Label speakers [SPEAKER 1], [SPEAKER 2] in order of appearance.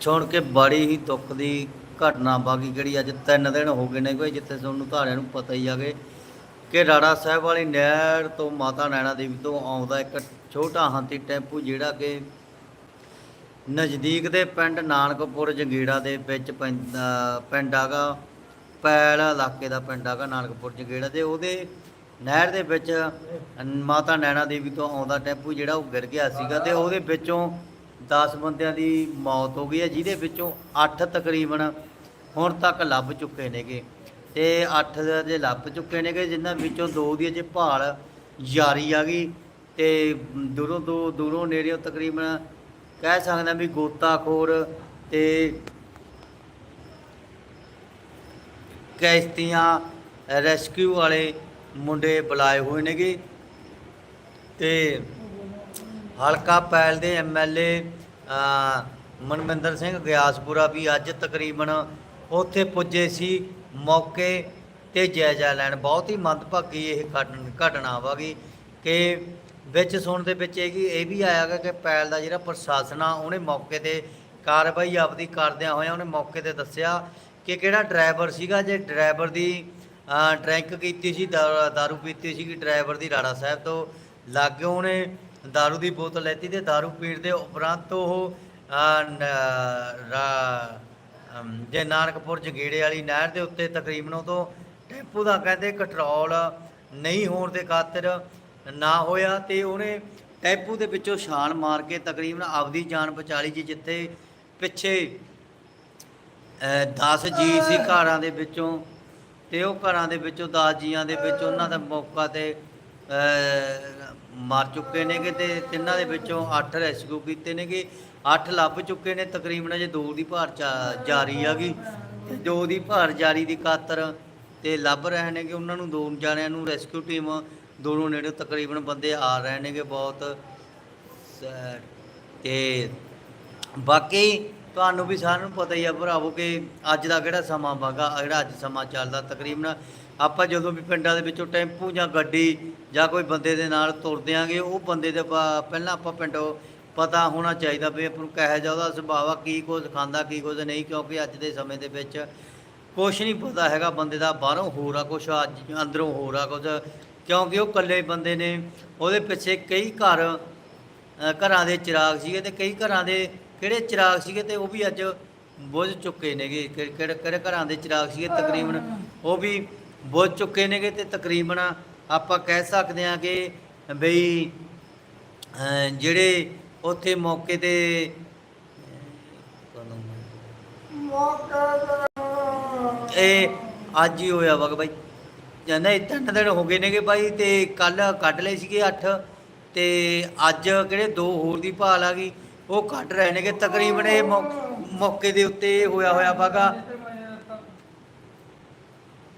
[SPEAKER 1] ਸੁਣ ਕੇ ਬੜੀ ਹੀ ਦੁੱਖ ਦੀ ਘਟਨਾ ਬਾਕੀ ਜਿਹੜੀ ਅੱਜ ਤਿੰਨ ਦਿਨ ਹੋ ਗਏ ਨੇ ਕੋਈ ਜਿੱਥੇ ਤੁਹਾਨੂੰ ਧਾਰਿਆਂ ਨੂੰ ਪਤਾ ਹੀ ਆਗੇ ਕਿ ਰਾੜਾ ਸਾਹਿਬ ਵਾਲੀ ਨਹਿਰ ਤੋਂ ਮਾਤਾ ਨੈਣਾ ਦੇਵੀ ਤੋਂ ਆਉਂਦਾ ਇੱਕ ਛੋਟਾ ਹਾਥੀ ਟੈਂਪੂ, ਜਿਹੜਾ ਕਿ ਨਜ਼ਦੀਕ ਦੇ ਪਿੰਡ ਨਾਨਕਪੁਰ ਜੰਗੀੜਾ ਦੇ ਵਿੱਚ ਪੈਂਦਾ ਪਿੰਡ ਹੈਗਾ, ਪੈਲ ਇਲਾਕੇ ਦਾ ਪਿੰਡ ਹੈਗਾ ਨਾਨਕਪੁਰ ਜੰਗੀੜਾ ਤੇ ਉਹਦੇ ਨਹਿਰ ਦੇ ਵਿੱਚ ਮਾਤਾ ਨੈਣਾ ਦੇਵੀ ਤੋਂ ਆਉਂਦਾ ਟੈਂਪੂ, ਜਿਹੜਾ ਉਹ ਗਿਰ ਗਿਆ ਸੀਗਾ ਤੇ ਉਹਦੇ ਵਿੱਚੋਂ 10 ਬੰਦਿਆਂ ਦੀ ਮੌਤ ਹੋ ਗਈ ਹੈ, ਜਿਹਦੇ ਵਿੱਚੋਂ 8 ਤਕਰੀਬਨ ਹੁਣ ਤੱਕ ਲੱਭ ਚੁੱਕੇ ਨੇਗੇ। ਤੇ 8 ਦੇ ਲੱਭ ਚੁੱਕੇ ਨੇਗੇ, ਜਿਨ੍ਹਾਂ ਵਿੱਚੋਂ ਦੋ ਦੀ ਅਜੇ ਭਾਲ ਜਾਰੀ ਆ ਗਈ। ਤੇ ਦੂਰੋਂ ਦੋ, ਦੂਰੋਂ ਨੇੜਿਓਂ ਤਕਰੀਬਨ ਕਹਿ ਸਕਦੇ ਹਾਂ ਵੀ ਗੋਤਾਖੋਰ ਤੇ ਕੈਸ਼ਤੀਆਂ ਰੈਸਕਿਊ ਵਾਲੇ ਮੁੰਡੇ ਬੁਲਾਏ ਹੋਏ ਨੇਗੇ। ਤੇ ਹਲਕਾ ਪੈਲ ਦੇ ਐਮਐਲਏ ਮਨਵਿੰਦਰ ਸਿੰਘ ਗਿਆਸਪੁਰਾ ਵੀ ਅੱਜ ਤਕਰੀਬਨ ਉੱਥੇ ਪੁੱਜੇ ਸੀ ਮੌਕੇ ਤੇ ਜਾਇਜ਼ਾ ਲੈਣ। ਬਹੁਤ ਹੀ ਮੰਦਭਾਗੀ ਇਹ ਘਟਨ- ਘਟਨਾ ਵਾਗੀ ਕਿ ਵਿੱਚ ਸੁਣ ਦੇ ਵਿੱਚ ਇਹ ਕੀ ਇਹ ਵੀ ਆਇਆ ਗਾ ਕਿ ਪੈਲ ਦਾ ਜਿਹੜਾ ਪ੍ਰਸ਼ਾਸਨ ਆ ਉਹਨੇ ਮੌਕੇ ਤੇ ਕਾਰਵਾਈ ਆਪਦੀ ਕਰਦਿਆਂ ਹੋਇਆਂ ਉਹਨੇ ਮੌਕੇ ਤੇ ਦੱਸਿਆ ਕਿ ਕਿਹੜਾ ਡਰਾਈਵਰ ਸੀਗਾ ਜੇ ਡਰਾਈਵਰ ਦੀ ਅ, ਡਰਿੰਕ ਕੀਤੀ ਸੀ ਦਾ- ਦਾਰੂ ਪੀਤੀ ਸੀ ਕਿ ਡਰਾਈਵਰ ਦੀ ਰਾੜਾ ਸਾਹਿਬ ਤੋਂ ਲਾਗੇ ਉਹਨੇ ਦਾਰੂ ਦੀ ਬੋਤਲ ਲੈਤੀ ਤੇ ਦਾਰੂ ਪੀਣ ਦੇ ਉਪਰੰਤ ਉਹ ਜੇ ਨਾਨਕਪੁਰ ਜਗੇੜੇ ਵਾਲੀ ਨਹਿਰ ਦੇ ਉੱਤੇ ਤਕਰੀਬਨ ਉਹ ਤੋਂ ਟੈਂਪੂ ਦਾ ਕਹਿੰਦੇ ਕੰਟਰੋਲ ਨਹੀਂ ਹੋਣ ਦੇ ਖਾਤਰ ਨਾ ਹੋਇਆ ਤੇ ਉਹਨੇ ਟੈਂਪੂ ਦੇ ਵਿੱਚੋਂ ਛਾਲ ਮਾਰ ਕੇ ਤਕਰੀਬਨ ਆਪਦੀ ਜਾਨ ਬਚਾ ਲਈ ਜੀ ਜਿੱਥੇ ਪਿੱਛੇ 10 ਜੀ ਸੀ ਘਰਾਂ ਦੇ ਵਿੱਚੋਂ ਤੇ ਉਹ ਘਰਾਂ ਦੇ ਵਿੱਚੋਂ 10 ਜੀਆਂ ਦੇ ਵਿੱਚ ਉਹਨਾਂ ਦਾ ਮੌਕਾ ਤੇ ਮਰ ਚੁੱਕੇ ਨੇਗੇ ਤੇ ਤਿੰਨਾਂ ਦੇ ਵਿੱਚੋਂ 8 ਰੈਸਕਿਊ ਕੀਤੇ ਨੇਗੇ। 8 ਲੱਭ ਚੁੱਕੇ ਨੇ, ਤਕਰੀਬਨ ਅਜੇ ਦੋ ਦੀ ਭਾਰ ਚਾ- ਜਾਰੀ ਹੈਗੀ। ਤੇ ਦੋ ਦੀ ਭਾਰ ਜਾਰੀ ਦੀ ਖਾਤਰ ਤੇ ਲੱਭ ਰਹੇ ਨੇਗੇ, ਉਹਨਾਂ ਨੂੰ ਦੋ ਜਾਣਿਆਂ ਨੂੰ ਰੈਸਕਿਊ ਟੀਮ ਦੋਨੋਂ ਨੇੜੇ ਤਕਰੀਬਨ ਬੰਦੇ ਆ ਰਹੇ ਨੇਗੇ ਬਹੁਤ। ਸ- ਤੇ ਬਾਕੀ ਤੁਹਾਨੂੰ ਵੀ ਸਾਰਿਆਂ ਨੂੰ ਪਤਾ ਹੀ ਆ ਭਰਾਵੋ ਕਿ ਅੱਜ ਦਾ ਕਿਹੜਾ ਸਮਾਂ ਵਾਗਾ, ਜਿਹੜਾ ਅੱਜ ਸਮਾਂ ਚੱਲਦਾ ਤਕਰੀਬਨ। ਆਪਾਂ ਜਦੋਂ ਵੀ ਪਿੰਡਾਂ ਦੇ ਵਿੱਚੋਂ ਟੈਂਪੂ ਜਾਂ ਗੱਡੀ ਜਾਂ ਕੋਈ ਬੰਦੇ ਦੇ ਨਾਲ ਤੁਰਦੇ ਆਂਗੇ ਉਹ ਬੰਦੇ ਦੇ ਪਾ- ਪਹਿਲਾਂ ਆਪਾਂ ਪਿੰਡੋਂ ਪਤਾ ਹੋਣਾ ਚਾਹੀਦਾ ਵੀ ਆਪਾਂ ਨੂੰ ਕਿਹੋ ਜਿਹਾ ਉਹਦਾ ਸੁਭਾਅ ਆ ਕੀ ਕੁਝ ਖਾਂਦਾ, ਕੀ ਕੁਝ ਨਹੀਂ, ਕਿਉਂਕਿ ਅੱਜ ਦੇ ਸਮੇਂ ਦੇ ਵਿੱਚ ਕੁਛ ਨਹੀਂ ਪਤਾ ਹੈਗਾ ਬੰਦੇ ਦਾ, ਬਾਹਰੋਂ ਹੋਰ ਆ ਕੁਛ, ਅੱਜ ਅੰਦਰੋਂ ਹੋਰ ਆ ਕੁਝ ਕਿਉਂਕਿ ਉਹ ਇਕੱਲੇ ਬੰਦੇ ਨੇ, ਉਹਦੇ ਪਿੱਛੇ ਕਈ ਘਰ ਘਰਾਂ ਦੇ ਚਿਰਾਗ ਸੀਗੇ ਤੇ ਕਈ ਘਰਾਂ ਦੇ ਕਿਹੜੇ ਚਿਰਾਗ ਸੀਗੇ ਤੇ ਉਹ ਵੀ ਅੱਜ ਬੁੱਝ ਚੁੱਕੇ ਨੇਗੇ ਕਿਹੜੇ ਕਿਹੜੇ ਘਰਾਂ ਦੇ ਚਿਰਾਗ ਸੀਗੇ ਤਕਰੀਬਨ, ਉਹ ਵੀ ਬੁੱਝ ਚੁੱਕੇ ਨੇਗੇ ਤੇ ਤਕਰੀਬਨ ਆਪਾਂ ਕਹਿ ਸਕਦੇ ਹਾਂ ਕਿ ਬਈ ਜਿਹੜੇ ਉੱਥੇ ਮੌਕੇ ਤੇ ਇਹ ਅੱਜ ਹੀ ਹੋਇਆ ਵਾ ਬਾਈ ਜਾਂਦਾ ਇਹ ਤਿੰਨ ਦਿਨ ਹੋ ਗਏ ਨੇਗੇ ਬਾਈ ਤੇ ਕੱਲ ਕੱਢ ਲਏ ਸੀਗੇ 8 ਤੇ ਅੱਜ ਕਿਹੜੇ ਦੋ ਹੋਰ ਦੀ ਭਾਲ ਆ ਗਈ ਉਹ ਕੱਢ ਰਹੇ ਨੇਗੇ ਤਕਰੀਬਨ ਇਹ ਮੌਕੇ ਦੇ ਉੱਤੇ ਇਹ ਹੋਇਆ ਹੋਇਆ ਵਾਗਾ